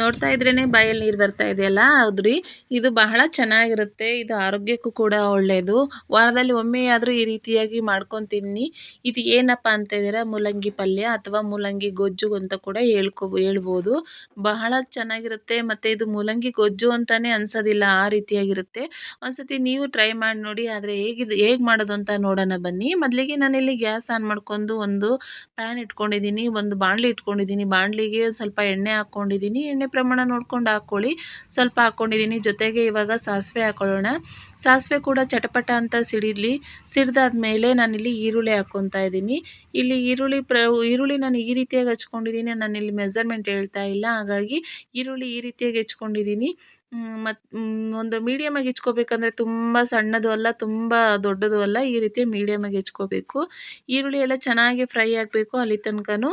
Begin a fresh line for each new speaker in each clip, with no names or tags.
ನೋಡ್ತಾ ಇದ್ರೇನೆ ಬಾಯಲ್ಲಿ ನೀರು ಬರ್ತಾ ಇದೆಯಲ್ಲ? ಹೌದ್ರಿ. ಇದು ಬಹಳ ಚೆನ್ನಾಗಿರುತ್ತೆ. ಇದು ಆರೋಗ್ಯಕ್ಕೂ ಕೂಡ ಒಳ್ಳೆಯದು ವಾರದಲ್ಲಿ ಒಮ್ಮೆಯಾದರೂ ಈ ರೀತಿಯಾಗಿ ಮಾಡ್ಕೊಂಡು ತಿನ್ನಿ ಇದು ಏನಪ್ಪ ಅಂತ ಇದ್ದೀರ? ಮೂಲಂಗಿ ಪಲ್ಯ ಅಥವಾ ಮೂಲಂಗಿ ಗೊಜ್ಜು ಅಂತ ಕೂಡ ಹೇಳ್ಕೊ, ಹೇಳ್ಬೋದು. ಬಹಳ ಚೆನ್ನಾಗಿರುತ್ತೆ ಮತ್ತು ಇದು ಮೂಲಂಗಿ ಗೊಜ್ಜು ಅಂತಲೇ ಅನ್ಸೋದಿಲ್ಲ, ಆ ರೀತಿಯಾಗಿರುತ್ತೆ. ಒಂದ್ಸತಿ ನೀವು ಟ್ರೈ ಮಾಡಿ ನೋಡಿ, ಆದರೆ ಹೇಗಿದು, ಹೇಗೆ ಮಾಡೋದು ಅಂತ ನೋಡೋಣ ಬನ್ನಿ. ಮೊದಲಿಗೆ ನಾನಿಲ್ಲಿ ಗ್ಯಾಸ್ ಆನ್ ಮಾಡ್ಕೊಂಡು ಒಂದು ಪ್ಯಾನ್ ಇಟ್ಕೊಂಡಿದ್ದೀನಿ, ಒಂದು ಬಾಣಲಿ ಇಟ್ಕೊಂಡಿದ್ದೀನಿ. ಬಾಣಲಿಗೆ ಸ್ವಲ್ಪ ಎಣ್ಣೆ ಹಾಕ್ಕೊಂಡಿದ್ದೀನಿ ಪ್ರಮಾಣ ನೋಡ್ಕೊಂಡು ಹಾಕ್ಕೊಳ್ಳಿ ಸ್ವಲ್ಪ ಹಾಕ್ಕೊಂಡಿದ್ದೀನಿ ಜೊತೆಗೆ ಇವಾಗ ಸಾಸಿವೆ ಹಾಕ್ಕೊಳ್ಳೋಣ ಸಾಸಿವೆ ಕೂಡ ಚಟಪಟ ಅಂತ ಸಿಡಿಲಿ, ಸಿಡಿದಾದ್ಮೇಲೆ ನಾನಿಲ್ಲಿ ಈರುಳ್ಳಿ ಹಾಕ್ಕೊತಾ ಇದ್ದೀನಿ. ಇಲ್ಲಿ ಈರುಳ್ಳಿ ಪ್ರ, ಈರುಳ್ಳಿ ನಾನು ಈ ರೀತಿಯಾಗಿ ಹಚ್ಕೊಂಡಿದ್ದೀನಿ. ನಾನಿಲ್ಲಿ ಮೆಸರ್ಮೆಂಟ್ ಹೇಳ್ತಾ ಇಲ್ಲ. ಹಾಗಾಗಿ ಈರುಳ್ಳಿ ಈ ರೀತಿಯಾಗಿ ಹೆಚ್ಕೊಂಡಿದ್ದೀನಿ. ಮತ್ತು ಒಂದು ಮೀಡಿಯಮ್ಮಾಗಿ ಹೆಚ್ಕೋಬೇಕಂದ್ರೆ ತುಂಬ ಸಣ್ಣದು ಅಲ್ಲ, ತುಂಬ ದೊಡ್ಡದು ಅಲ್ಲ, ಈ ರೀತಿ ಮೀಡಿಯಮಾಗಿ ಹೆಚ್ಕೋಬೇಕು. ಈರುಳ್ಳಿ ಎಲ್ಲ ಚೆನ್ನಾಗಿ ಫ್ರೈ ಆಗಬೇಕು ಅಲ್ಲಿ ತನಕನೂ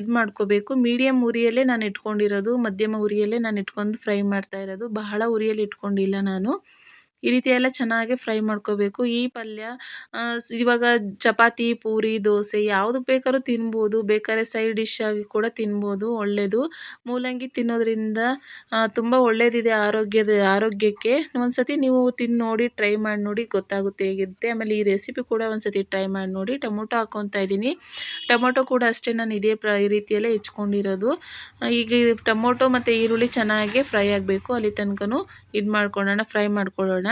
ಇದು ಮಾಡ್ಕೋಬೇಕು. ಮೀಡಿಯಮ್ ಉರಿಯಲ್ಲೇ ನಾನು ಇಟ್ಕೊಂಡಿರೋದು, ಮಧ್ಯಮ ಉರಿಯಲ್ಲೇ ನಾನು ಇಟ್ಕೊಂಡು ಫ್ರೈ ಮಾಡ್ತಾ ಇರೋದು. ಬಹಳ ಉರಿಯಲ್ಲಿ ಇಟ್ಕೊಂಡಿಲ್ಲ ನಾನು. ಈ ರೀತಿ ಎಲ್ಲ ಚೆನ್ನಾಗಿ ಫ್ರೈ ಮಾಡ್ಕೋಬೇಕು. ಈ ಪಲ್ಯ ಇವಾಗ ಚಪಾತಿ, ಪೂರಿ, ದೋಸೆ ಯಾವುದು ಬೇಕಾದ್ರೂ ತಿನ್ಬೋದು. ಬೇಕಾದ್ರೆ ಸೈಡ್ ಡಿಶ್ ಆಗಿ ಕೂಡ ತಿನ್ಬೋದು. ಒಳ್ಳೆಯದು ಮೂಲಂಗಿ ತಿನ್ನೋದ್ರಿಂದ ತುಂಬ ಒಳ್ಳೆಯದಿದೆ ಆರೋಗ್ಯದ, ಆರೋಗ್ಯಕ್ಕೆ. ಒಂದು ನೀವು ತಿಂದು ನೋಡಿ, ಟ್ರೈ ಮಾಡಿ ನೋಡಿ ಗೊತ್ತಾಗುತ್ತೆ ಹೇಗಿರುತ್ತೆ. ಆಮೇಲೆ ಈ ರೆಸಿಪಿ ಕೂಡ ಒಂದು ಟ್ರೈ ಮಾಡಿ ನೋಡಿ. ಟೊಮೊಟೊ ಹಾಕ್ಕೊತಾ ಇದ್ದೀನಿ. ಟೊಮೊಟೊ ಕೂಡ ಅಷ್ಟೇ ನಾನು ಇದೇ ಪ್ರ, ಈ ರೀತಿಯಲ್ಲೇ ಹೆಚ್ಕೊಂಡಿರೋದು. ಈಗ ಟೊಮೊಟೊ ಮತ್ತು ಈರುಳ್ಳಿ ಚೆನ್ನಾಗಿ ಫ್ರೈ ಆಗಬೇಕು. ಅಲ್ಲಿ ತನಕನೂ ಇದು ಮಾಡ್ಕೊಳ್ಳೋಣ ಫ್ರೈ ಮಾಡ್ಕೊಳ್ಳೋಣ.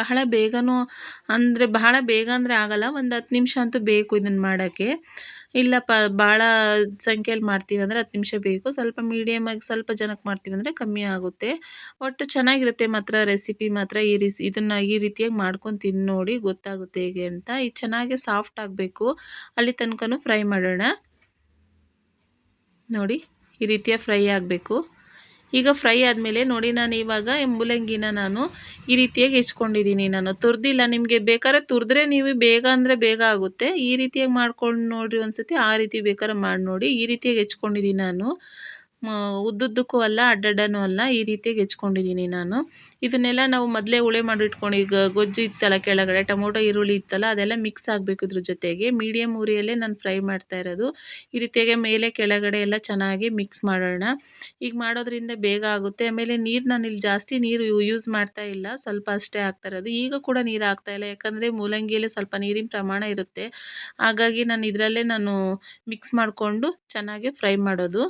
ಬಹಳ ಬೇಗನೂ ಅಂದರೆ ಬಹಳ ಬೇಗ ಅಂದರೆ ಆಗೋಲ್ಲ. ಒಂದು ಹತ್ತು ನಿಮಿಷ ಅಂತೂ ಬೇಕು ಇದನ್ನು ಮಾಡೋಕ್ಕೆ. ಇಲ್ಲಪ್ಪ ಭಾಳ ಸಂಖ್ಯೆಯಲ್ಲಿ ಮಾಡ್ತೀವಿ ಅಂದರೆ ಹತ್ತು ನಿಮಿಷ ಬೇಕು. ಸ್ವಲ್ಪ ಮೀಡಿಯಮ್ಮಾಗಿ ಸ್ವಲ್ಪ ಜನಕ್ಕೆ ಮಾಡ್ತೀವಿ ಅಂದರೆ ಕಮ್ಮಿ ಆಗುತ್ತೆ. ಒಟ್ಟು ಚೆನ್ನಾಗಿರುತ್ತೆ ಮಾತ್ರ ರೆಸಿಪಿ ಮಾತ್ರ ಈ ರೀಸ್, ಇದನ್ನು ಈ ರೀತಿಯಾಗಿ ಮಾಡ್ಕೊಂಡು ತಿಂದು ನೋಡಿ ಗೊತ್ತಾಗುತ್ತೆ ಹೇಗೆ ಅಂತ. ಇದು ಚೆನ್ನಾಗಿ ಸಾಫ್ಟ್ ಆಗಬೇಕು. ಅಲ್ಲಿ ತನಕನೂ ಫ್ರೈ ಮಾಡೋಣ. ನೋಡಿ, ಈ ರೀತಿಯ ಫ್ರೈ ಆಗಬೇಕು. ಈಗ ಫ್ರೈ ಆದಮೇಲೆ ನೋಡಿ ನಾನು ಇವಾಗ ಮೂಲಂಗಿನ ನಾನು ಈ ರೀತಿಯಾಗಿ ಹೆಚ್ಕೊಂಡಿದ್ದೀನಿ ನಾನು. ತುರಿದಿಲ್ಲ, ನಿಮಗೆ ಬೇಕಾದ್ರೆ ತುರಿದ್ರೆ ನೀವು ಬೇಗ ಅಂದರೆ ಬೇಗ ಆಗುತ್ತೆ. ಈ ರೀತಿಯಾಗಿ ಮಾಡ್ಕೊಂಡು ನೋಡಿರಿ ಒಂದು ಆ ರೀತಿ ಬೇಕಾದ್ರೆ ಮಾಡಿ ನೋಡಿ. ಈ ರೀತಿಯಾಗಿ ಹೆಚ್ಕೊಂಡಿದ್ದೀನಿ ನಾನು. ಉದ್ದುದ್ದಕ್ಕೂ ಅಲ್ಲ, ಅಡ್ಡಡ್ಡನೂ ಅಲ್ಲ, ಈ ರೀತಿಯಾಗಿ ಹೆಚ್ಕೊಂಡಿದ್ದೀನಿ ನಾನು. ಇದನ್ನೆಲ್ಲ ನಾವು ಮೊದಲೇ ಹುಳಿ ಮಾಡಿ ಇಟ್ಕೊಂಡು, ಈಗ ಗೊಜ್ಜು ಇತ್ತಲ್ಲ ಕೆಳಗಡೆ, ಟೊಮೊಟೊ, ಈರುಳ್ಳಿ ಇತ್ತಲ್ಲ, ಅದೆಲ್ಲ ಮಿಕ್ಸ್ ಆಗಬೇಕು ಇದ್ರ ಜೊತೆಗೆ. ಮೀಡಿಯಮ್ ಉರಿಯಲ್ಲೇ ನಾನು ಫ್ರೈ ಮಾಡ್ತಾ ಇರೋದು. ಈ ರೀತಿಯಾಗಿ ಮೇಲೆ ಕೆಳಗಡೆ ಎಲ್ಲ ಚೆನ್ನಾಗಿ ಮಿಕ್ಸ್ ಮಾಡೋಣ. ಈಗ ಮಾಡೋದ್ರಿಂದ ಬೇಗ ಆಗುತ್ತೆ. ಆಮೇಲೆ ನೀರು ನಾನು ಇಲ್ಲಿ ಜಾಸ್ತಿ ನೀರು ಯೂಸ್ ಮಾಡ್ತಾ ಇಲ್ಲ. ಸ್ವಲ್ಪ ಅಷ್ಟೇ ಆಗ್ತಾ ಇರೋದು. ಈಗ ಕೂಡ ನೀರು ಆಗ್ತಾ ಇಲ್ಲ. ಯಾಕಂದರೆ ಮೂಲಂಗಿಯಲ್ಲಿ ಸ್ವಲ್ಪ ನೀರಿನ ಪ್ರಮಾಣ ಇರುತ್ತೆ. ಹಾಗಾಗಿ ನಾನು ಇದರಲ್ಲೇ ನಾನು ಮಿಕ್ಸ್ ಮಾಡಿಕೊಂಡು ಚೆನ್ನಾಗಿ ಫ್ರೈ ಮಾಡೋದು.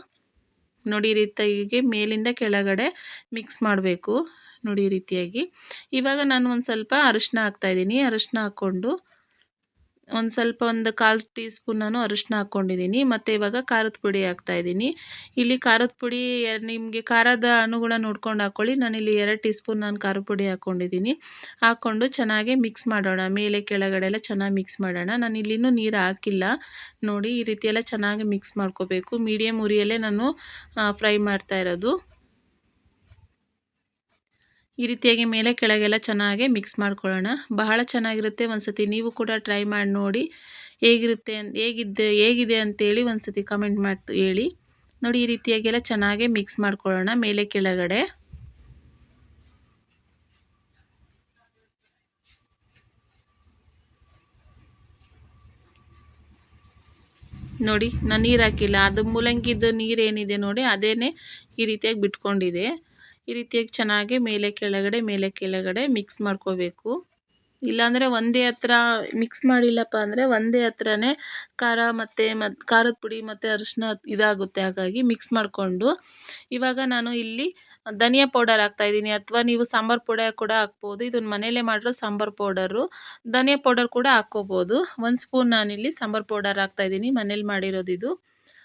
ನೋಡಿ ಈ ರೀತಿಯಾಗಿ ಮೇಲಿಂದ ಕೆಳಗಡೆ ಮಿಕ್ಸ್ ಮಾಡಬೇಕು. ನೋಡಿ ರೀತಿಯಾಗಿ. ಇವಾಗ ನಾನು ಒಂದು ಸ್ವಲ್ಪ ಅರಿಶಿನ ಹಾಕ್ತಾಯಿದ್ದೀನಿ ಅರಿಶಿನ ಹಾಕ್ಕೊಂಡು ಒಂದು ಸ್ವಲ್ಪ ಒಂದು ಕಾಲು ಟೀ ಸ್ಪೂನ್ ನಾನು ಅರಿಶಿನ ಹಾಕ್ಕೊಂಡಿದ್ದೀನಿ. ಮತ್ತು ಇವಾಗ ಖಾರದ ಪುಡಿ ಹಾಕ್ತಾಯಿದ್ದೀನಿ ಇಲ್ಲಿ ಖಾರದ ಪುಡಿ ನಿಮಗೆ ಖಾರದ ಅನುಗುಣ ನೋಡ್ಕೊಂಡು ಹಾಕ್ಕೊಳ್ಳಿ ನಾನಿಲ್ಲಿ ಎರಡು ಟೀ ಸ್ಪೂನ್ ನಾನು ಖಾರದ ಪುಡಿ ಹಾಕ್ಕೊಂಡಿದ್ದೀನಿ ಹಾಕ್ಕೊಂಡು ಚೆನ್ನಾಗಿ ಮಿಕ್ಸ್ ಮಾಡೋಣ. ಮೇಲೆ ಕೆಳಗಡೆ ಎಲ್ಲ ಚೆನ್ನಾಗಿ ಮಿಕ್ಸ್ ಮಾಡೋಣ. ನಾನು ಇಲ್ಲಿನೂ ನೀರು ಹಾಕಿಲ್ಲ. ನೋಡಿ ಈ ರೀತಿ ಎಲ್ಲ ಚೆನ್ನಾಗಿ ಮಿಕ್ಸ್ ಮಾಡ್ಕೋಬೇಕು. ಮೀಡಿಯಮ್ ಉರಿಯಲ್ಲೇ ನಾನು ಫ್ರೈ ಮಾಡ್ತಾ ಇರೋದು. ಈ ರೀತಿಯಾಗಿ ಮೇಲೆ ಕೆಳಗೆಲ್ಲ ಚೆನ್ನಾಗಿ ಮಿಕ್ಸ್ ಮಾಡ್ಕೊಳ್ಳೋಣ. ಬಹಳ ಚೆನ್ನಾಗಿರುತ್ತೆ ಒಂದು ಸತಿ ನೀವು ಕೂಡ ಟ್ರೈ ಮಾಡಿ ನೋಡಿ ಹೇಗಿರುತ್ತೆ ಹೇಗಿದ್ದು ಹೇಗಿದೆ ಅಂತೇಳಿ ಒಂದು ಸತಿ ಕಮೆಂಟ್ ಮಾಡಿ ಹೇಳಿ. ನೋಡಿ ಈ ರೀತಿಯಾಗೆಲ್ಲ ಚೆನ್ನಾಗಿ ಮಿಕ್ಸ್ ಮಾಡ್ಕೊಳ್ಳೋಣ ಮೇಲೆ ಕೆಳಗಡೆ. ನೋಡಿ ನಾನು ನೀರು ಹಾಕಿಲ್ಲ. ಅದು ಮೂಲಂಗಿದ್ದು ನೀರೇನಿದೆ ನೋಡಿ, ಅದೇನೇ ಈ ರೀತಿಯಾಗಿ ಬಿಟ್ಕೊಂಡಿದೆ. ಈ ರೀತಿಯಾಗಿ ಚೆನ್ನಾಗಿ ಮೇಲೆ ಕೆಳಗಡೆ ಮೇಲೆ ಕೆಳಗಡೆ ಮಿಕ್ಸ್ ಮಾಡ್ಕೋಬೇಕು. ಇಲ್ಲಾಂದರೆ ಒಂದೇ ಹತ್ರ ಮಿಕ್ಸ್ ಮಾಡಿಲ್ಲಪ್ಪ ಅಂದರೆ ಒಂದೇ ಹತ್ರನೇ ಖಾರ ಮತ್ತು ಮತ್ತು ಖಾರದ ಪುಡಿ ಮತ್ತು ಅರಿಶಿನ ಇದಾಗುತ್ತೆ. ಹಾಗಾಗಿ ಮಿಕ್ಸ್ ಮಾಡಿಕೊಂಡು ಇವಾಗ ನಾನು ಇಲ್ಲಿ ಧನಿಯಾ ಪೌಡರ್ ಹಾಕ್ತಾಯಿದ್ದೀನಿ ಅಥವಾ ನೀವು ಸಾಂಬಾರು ಪುಡಿ ಕೂಡ ಹಾಕ್ಬೋದು. ಇದನ್ನು ಮನೆಯಲ್ಲೇ ಮಾಡಿರೋ ಸಾಂಬಾರು ಪೌಡರು ಧನಿಯಾ ಪೌಡರ್ ಕೂಡ ಹಾಕ್ಕೋಬೋದು. ಒಂದು ಸ್ಪೂನ್ ನಾನಿಲ್ಲಿ ಸಾಂಬಾರು ಪೌಡರ್ ಹಾಕ್ತಾಯಿದ್ದೀನಿ ಮನೇಲಿ ಮಾಡಿರೋದು ಇದು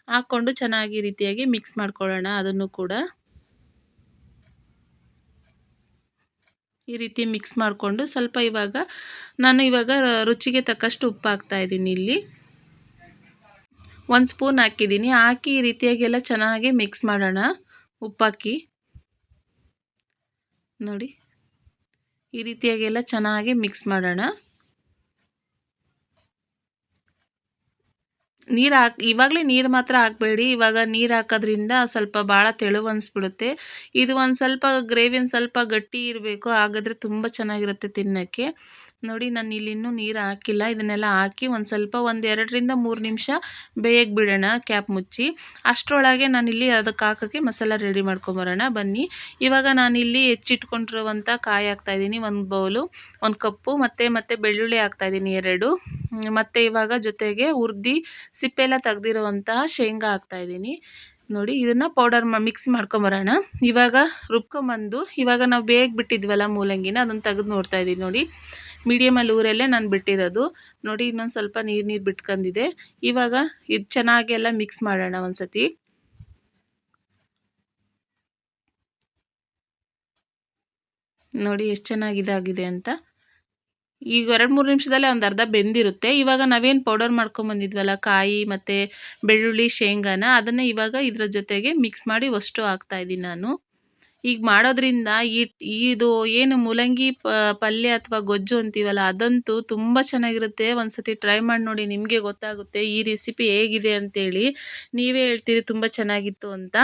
ಹಾಕ್ಕೊಂಡು ಚೆನ್ನಾಗಿ ರೀತಿಯಾಗಿ ಮಿಕ್ಸ್ ಮಾಡ್ಕೊಳ್ಳೋಣ ಅದನ್ನು ಕೂಡ. ಈ ರೀತಿ ಮಿಕ್ಸ್ ಮಾಡಿಕೊಂಡು ಸ್ವಲ್ಪ ಇವಾಗ ನಾನು ಇವಾಗ ರುಚಿಗೆ ತಕ್ಕಷ್ಟು ಉಪ್ಪು ಹಾಕ್ತಾಯಿದ್ದೀನಿ ಇಲ್ಲಿ. ಒಂದು ಸ್ಪೂನ್ ಹಾಕಿದ್ದೀನಿ. ಹಾಕಿ ಈ ರೀತಿಯಾಗೆಲ್ಲ ಚೆನ್ನಾಗಿ ಮಿಕ್ಸ್ ಮಾಡೋಣ ಉಪ್ಪಾಕಿ. ನೋಡಿ, ಈ ರೀತಿಯಾಗೆಲ್ಲ ಚೆನ್ನಾಗಿ ಮಿಕ್ಸ್ ಮಾಡೋಣ. ನೀರು ಹಾಕಿ, ಇವಾಗಲೇ ನೀರು ಮಾತ್ರ ಹಾಕಬೇಡಿ. ಇವಾಗ ನೀರು ಹಾಕೋದ್ರಿಂದ ಸ್ವಲ್ಪ ಭಾಳ ತೆಳು ಅನಿಸ್ಬಿಡುತ್ತೆ. ಇದು ಒಂದು ಸ್ವಲ್ಪ ಗ್ರೇವಿ ಸ್ವಲ್ಪ ಗಟ್ಟಿ ಇರಬೇಕು. ಹಾಗಾದರೆ ತುಂಬ ಚೆನ್ನಾಗಿರುತ್ತೆ ತಿನ್ನೋಕ್ಕೆ. ನೋಡಿ, ನಾನು ಇಲ್ಲಿ ಇನ್ನೂ ನೀರು ಹಾಕಿಲ್ಲ. ಇದನ್ನೆಲ್ಲ ಹಾಕಿ ಒಂದು ಸ್ವಲ್ಪ ಒಂದು ಎರಡರಿಂದ ಮೂರು ನಿಮಿಷ ಬೇಯಕ್ಕೆ ಬಿಡೋಣ ಕ್ಯಾಪ್ ಮುಚ್ಚಿ. ಅಷ್ಟರೊಳಗೆ ನಾನಿಲ್ಲಿ ಅದಕ್ಕೆ ಹಾಕೋಕ್ಕೆ ಮಸಾಲ ರೆಡಿ ಮಾಡ್ಕೊಂಬರೋಣ. ಬನ್ನಿ. ಇವಾಗ ನಾನಿಲ್ಲಿ ಹೆಚ್ಚಿಟ್ಕೊಂಡಿರುವಂಥ ಕಾಯಿ ಹಾಕ್ತಾಯಿದ್ದೀನಿ ಒಂದು ಬೌಲು ಒಂದು ಕಪ್ಪು, ಮತ್ತು ಮತ್ತು ಬೆಳ್ಳುಳ್ಳಿ ಹಾಕ್ತಾಯಿದ್ದೀನಿ ಎರಡು. ಮತ್ತು ಇವಾಗ ಜೊತೆಗೆ ಹುರ್ದು ಸಿಪ್ಪೆಲ್ಲ ತೆಗ್ದಿರುವಂತಹ ಶೇಂಗಾ ಹಾಕ್ತಾಯಿದ್ದೀನಿ ನೋಡಿ, ಇದನ್ನು ಪೌಡರ್ ಮಿಕ್ಸ್ ಮಾಡ್ಕೊಂಬರೋಣ. ಇವಾಗ ರುಬ್ಕೊಂಬಂದು, ಇವಾಗ ನಾವು ಬೇಗ ಬಿಟ್ಟಿದ್ವಲ್ಲ ಮೂಲಂಗಿನ, ಅದನ್ನು ತೆಗೆದು ನೋಡ್ತಾ ಇದ್ದೀನಿ ನೋಡಿ. ಮೀಡಿಯಮಲ್ಲಿ ಊರಲ್ಲೇ ನಾನು ಬಿಟ್ಟಿರೋದು. ನೋಡಿ, ಇನ್ನೊಂದು ಸ್ವಲ್ಪ ನೀರು ನೀರು ಬಿಟ್ಕೊಂಡಿದೆ ಇವಾಗ ಇದು ಚೆನ್ನಾಗಿ ಎಲ್ಲ ಮಿಕ್ಸ್ ಮಾಡೋಣ ಒಂದು ಸತಿ ನೋಡಿ, ಎಷ್ಟು ಚೆನ್ನಾಗಿ ಇದಾಗಿದೆ ಅಂತ. ಈಗ ಎರಡು ಮೂರು ನಿಮಿಷದಲ್ಲೇ ಒಂದು ಅರ್ಧ ಬೆಂದಿರುತ್ತೆ. ಇವಾಗ ನಾವೇನು ಪೌಡರ್ ಮಾಡ್ಕೊಂಬಂದಿದ್ವಲ್ಲ ಕಾಯಿ ಮತ್ತು ಬೆಳ್ಳುಳ್ಳಿ, ಶೇಂಗಾನ, ಅದನ್ನು ಇವಾಗ ಇದರ ಜೊತೆಗೆ ಮಿಕ್ಸ್ ಮಾಡಿ ಅಷ್ಟು ಹಾಕ್ತಾಯಿದ್ದೀನಿ ನಾನು. ಈಗ ಮಾಡೋದ್ರಿಂದ ಈ, ಇದು ಏನು ಮೂಲಂಗಿ ಪಲ್ಯ ಅಥವಾ ಗೊಜ್ಜು ಅಂತೀವಲ್ಲ, ಅದಂತೂ ತುಂಬ ಚೆನ್ನಾಗಿರುತ್ತೆ. ಒಂದು ಸತಿ ಟ್ರೈ ಮಾಡಿ ನೋಡಿ ನಿಮಗೆ ಗೊತ್ತಾಗುತ್ತೆ ಈ ರೆಸಿಪಿ ಹೇಗಿದೆ ಅಂತೇಳಿ. ನೀವೇ ಹೇಳ್ತೀರಿ ತುಂಬ ಚೆನ್ನಾಗಿತ್ತು ಅಂತ.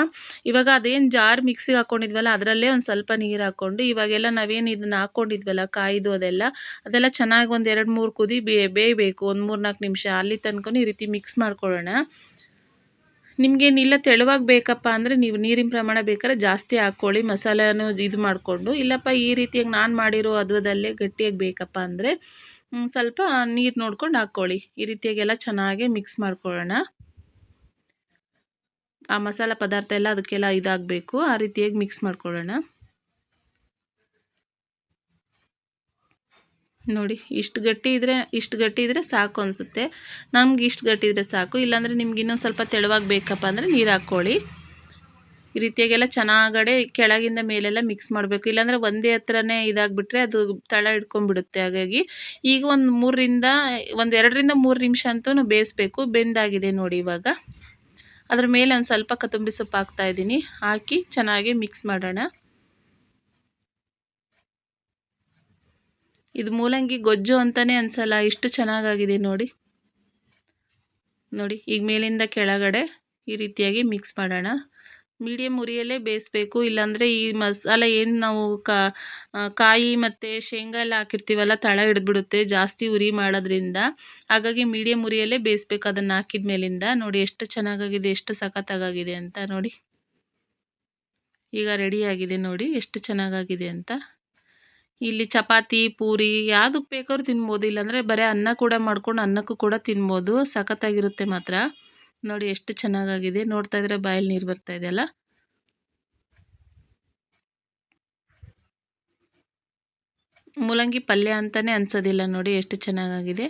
ಇವಾಗ ಅದೇನು ಜಾರ್ ಮಿಕ್ಸಿಗೆ ಹಾಕ್ಕೊಂಡಿದ್ವಲ್ಲ ಅದರಲ್ಲೇ ಒಂದು ಸ್ವಲ್ಪ ನೀರು ಹಾಕ್ಕೊಂಡು ಇವಾಗೆಲ್ಲ ನಾವೇನು ಇದನ್ನ ಹಾಕ್ಕೊಂಡಿದ್ವಲ್ಲ ಕಾಯ್ದು ಅದೆಲ್ಲ ಅದೆಲ್ಲ ಚೆನ್ನಾಗಿ ಒಂದು ಎರಡು ಮೂರು ಕುದಿ ಬೇಯಬೇಕು. ಒಂದು ಮೂರು ನಾಲ್ಕು ನಿಮಿಷ ಅಲ್ಲಿ ತನಕ ಈ ರೀತಿ ಮಿಕ್ಸ್ ಮಾಡ್ಕೊಳ್ಳೋಣ. ನಿಮಗೇನಿಲ್ಲ ತೆಳುವಾಗಿ ಬೇಕಪ್ಪ ಅಂದರೆ ನೀವು ನೀರಿನ ಪ್ರಮಾಣ ಬೇಕಾದ್ರೆ ಜಾಸ್ತಿ ಹಾಕ್ಕೊಳ್ಳಿ, ಮಸಾಲೆನೂ ಇದು ಮಾಡಿಕೊಂಡು. ಇಲ್ಲಪ್ಪ, ಈ ರೀತಿಯಾಗಿ ನಾನು ಮಾಡಿರೋ ಅದುವದಲ್ಲೇ ಗಟ್ಟಿಯಾಗಿ ಬೇಕಪ್ಪ ಅಂದರೆ ಸ್ವಲ್ಪ ನೀರು ನೋಡ್ಕೊಂಡು ಹಾಕ್ಕೊಳ್ಳಿ. ಈ ರೀತಿಯಾಗೆಲ್ಲ ಚೆನ್ನಾಗೆ ಮಿಕ್ಸ್ ಮಾಡ್ಕೊಳ್ಳೋಣ. ಆ ಮಸಾಲೆ ಪದಾರ್ಥ ಎಲ್ಲ ಅದಕ್ಕೆಲ್ಲ ಇದಾಗಬೇಕು. ಆ ರೀತಿಯಾಗಿ ಮಿಕ್ಸ್ ಮಾಡ್ಕೊಳ್ಳೋಣ. ನೋಡಿ, ಇಷ್ಟು ಗಟ್ಟಿ ಇದ್ದರೆ ಇಷ್ಟು ಗಟ್ಟಿ ಇದ್ದರೆ ಸಾಕು ಅನಿಸುತ್ತೆ. ನಮ್ಗೆ ಇಷ್ಟು ಗಟ್ಟಿ ಇದ್ದರೆ ಸಾಕು. ಇಲ್ಲಾಂದರೆ ನಿಮ್ಗೆ ಇನ್ನೊಂದು ಸ್ವಲ್ಪ ತೆಳುವಾಗಿ ಬೇಕಪ್ಪ ಅಂದರೆ ನೀರು ಹಾಕ್ಕೊಳ್ಳಿ ಈ ರೀತಿಯಾಗೆಲ್ಲ ಚೆನ್ನಾಗಡೆ ಕೆಳಗಿಂದ ಮೇಲೆಲ್ಲ ಮಿಕ್ಸ್ ಮಾಡಬೇಕು. ಇಲ್ಲಾಂದರೆ ಒಂದೇ ಹತ್ರನೇ ಇದಾಗಿಬಿಟ್ರೆ ಅದು ತಳ ಹಿಡ್ಕೊಂಡ್ಬಿಡುತ್ತೆ ಹಾಗಾಗಿ. ಈಗ ಒಂದು ಮೂರರಿಂದ, ಒಂದು ಎರಡರಿಂದ ಮೂರು ನಿಮಿಷ ಅಂತೂ ಬೇಯಿಸ್ಬೇಕು. ಬೆಂದಾಗಿದೆ ನೋಡಿ ಇವಾಗ. ಅದ್ರ ಮೇಲೆ ಒಂದು ಸ್ವಲ್ಪ ಕೊತ್ತಂಬರಿ ಸೊಪ್ಪು ಹಾಕ್ತಾಯಿದ್ದೀನಿ ಹಾಕಿ ಚೆನ್ನಾಗಿ ಮಿಕ್ಸ್ ಮಾಡೋಣ. ಇದು ಮೂಲಂಗಿ ಗೊಜ್ಜು ಅಂತಲೇ ಅನಿಸಲ್ಲ, ಇಷ್ಟು ಚೆನ್ನಾಗಾಗಿದೆ ನೋಡಿ. ನೋಡಿ, ಈಗ ಮೇಲಿಂದ ಕೆಳಗಡೆ ಈ ರೀತಿಯಾಗಿ ಮಿಕ್ಸ್ ಮಾಡೋಣ. ಮೀಡಿಯಮ್ ಉರಿಯಲ್ಲೇ ಬೇಯಿಸ್ಬೇಕು, ಇಲ್ಲಾಂದರೆ ಈ ಮಸಾಲ ಏನು ನಾವು ಕಾಯಿ ಮತ್ತು ಶೇಂಗಾ ಎಲ್ಲ ಹಾಕಿರ್ತೀವಲ್ಲ, ತಳ ಹಿಡಿದ್ಬಿಡುತ್ತೆ ಜಾಸ್ತಿ ಉರಿ ಮಾಡೋದ್ರಿಂದ. ಹಾಗಾಗಿ ಮೀಡಿಯಮ್ ಉರಿಯಲ್ಲೇ ಬೇಯಿಸ್ಬೇಕು ಅದನ್ನು ಹಾಕಿದ ಮೇಲಿಂದ. ನೋಡಿ, ಎಷ್ಟು ಚೆನ್ನಾಗಾಗಿದೆ, ಎಷ್ಟು ಸಖತ್ತಾಗಿದೆ ಅಂತ ನೋಡಿ. ಈಗ ರೆಡಿಯಾಗಿದೆ ನೋಡಿ, ಎಷ್ಟು ಚೆನ್ನಾಗಾಗಿದೆ ಅಂತ. ಇಲ್ಲಿ ಚಪಾತಿ, ಪೂರಿ ಯಾವುದಕ್ಕೆ ಬೇಕಾದ್ರೂ ತಿನ್ಬೋದು. ಇಲ್ಲಾಂದರೆ ಬರೀ ಅನ್ನ ಕೂಡ ಮಾಡ್ಕೊಂಡು ಅನ್ನಕ್ಕೂ ಕೂಡ ತಿನ್ಬೋದು. ಸಖತ್ತಾಗಿರುತ್ತೆ ಮಾತ್ರ. ನೋಡಿ ಎಷ್ಟು ಚೆನ್ನಾಗಾಗಿದೆ. ನೋಡ್ತಾ ಇದ್ರೆ ಬಾಯಲ್ಲಿ ನೀರು ಬರ್ತಾ ಇದೆಯಲ್ಲ ಮೂಲಂಗಿ ಪಲ್ಯ ಅಂತಲೇ ಅನ್ಸೋದಿಲ್ಲ ನೋಡಿ ಎಷ್ಟು ಚೆನ್ನಾಗಾಗಿದೆ.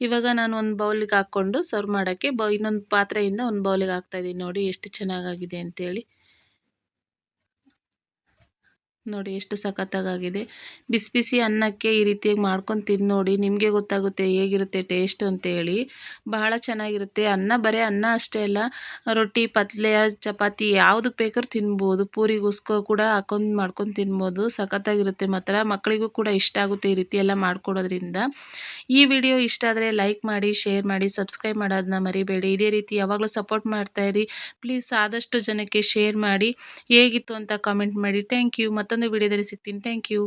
ಇವಾಗ ನಾನು ಒಂದು ಬೌಲಿಗೆ ಹಾಕ್ಕೊಂಡು ಸರ್ವ್ ಮಾಡೋಕ್ಕೆ ಬ ಇನ್ನೊಂದು ಪಾತ್ರೆಯಿಂದ ಒಂದು ಬೌಲಿಗೆ ಹಾಕ್ತಾಯಿದ್ದೀನಿ ನೋಡಿ ಎಷ್ಟು ಚೆನ್ನಾಗಾಗಿದೆ ಅಂತೇಳಿ. ನೋಡಿ ಎಷ್ಟು ಸಖತ್ತಾಗಿದೆ ಬಿಸಿ ಬಿಸಿ ಅನ್ನಕ್ಕೆ ಈ ರೀತಿಯಾಗಿ ಮಾಡ್ಕೊಂಡು ತಿಂದು ನೋಡಿ, ನಿಮಗೆ ಗೊತ್ತಾಗುತ್ತೆ ಹೇಗಿರುತ್ತೆ ಟೇಸ್ಟ್ ಅಂತೇಳಿ. ಬಹಳ ಚೆನ್ನಾಗಿರುತ್ತೆ. ಅನ್ನ ಬರೀ ಅನ್ನ ಅಷ್ಟೇ ಅಲ್ಲ, ರೊಟ್ಟಿ ಪತ್ಲೆಯ ಚಪಾತಿ ಯಾವುದಕ್ಕೆ ಬೇಕಾದ್ರೂ ತಿನ್ಬೋದು. ಪೂರಿಗೋಸ್ಕರ ಕೂಡ ಹಾಕೊಂಡು ಮಾಡ್ಕೊಂಡು ತಿನ್ಬೋದು. ಸಖತ್ತಾಗಿರುತ್ತೆ ಮಾತ್ರ. ಮಕ್ಕಳಿಗೂ ಕೂಡ ಇಷ್ಟ ಆಗುತ್ತೆ ಈ ರೀತಿ ಎಲ್ಲ ಮಾಡಿಕೊಡೋದ್ರಿಂದ. ಈ ವಿಡಿಯೋ ಇಷ್ಟ ಆದರೆ ಲೈಕ್ ಮಾಡಿ, ಶೇರ್ ಮಾಡಿ, ಸಬ್ಸ್ಕ್ರೈಬ್ ಮಾಡೋದನ್ನ ಮರಿಬೇಡಿ. ಇದೇ ರೀತಿ ಯಾವಾಗಲೂ ಸಪೋರ್ಟ್ ಮಾಡ್ತಾಯಿರಿ ಪ್ಲೀಸ್ ಆದಷ್ಟು ಜನಕ್ಕೆ ಶೇರ್ ಮಾಡಿ. ಹೇಗಿತ್ತು ಅಂತ ಕಾಮೆಂಟ್ ಮಾಡಿ. Thank you. ಮತ್ತೊಂದು ವಿಡಿಯೋದಲ್ಲಿ ಸಿಗ್ತೀನಿ. Thank you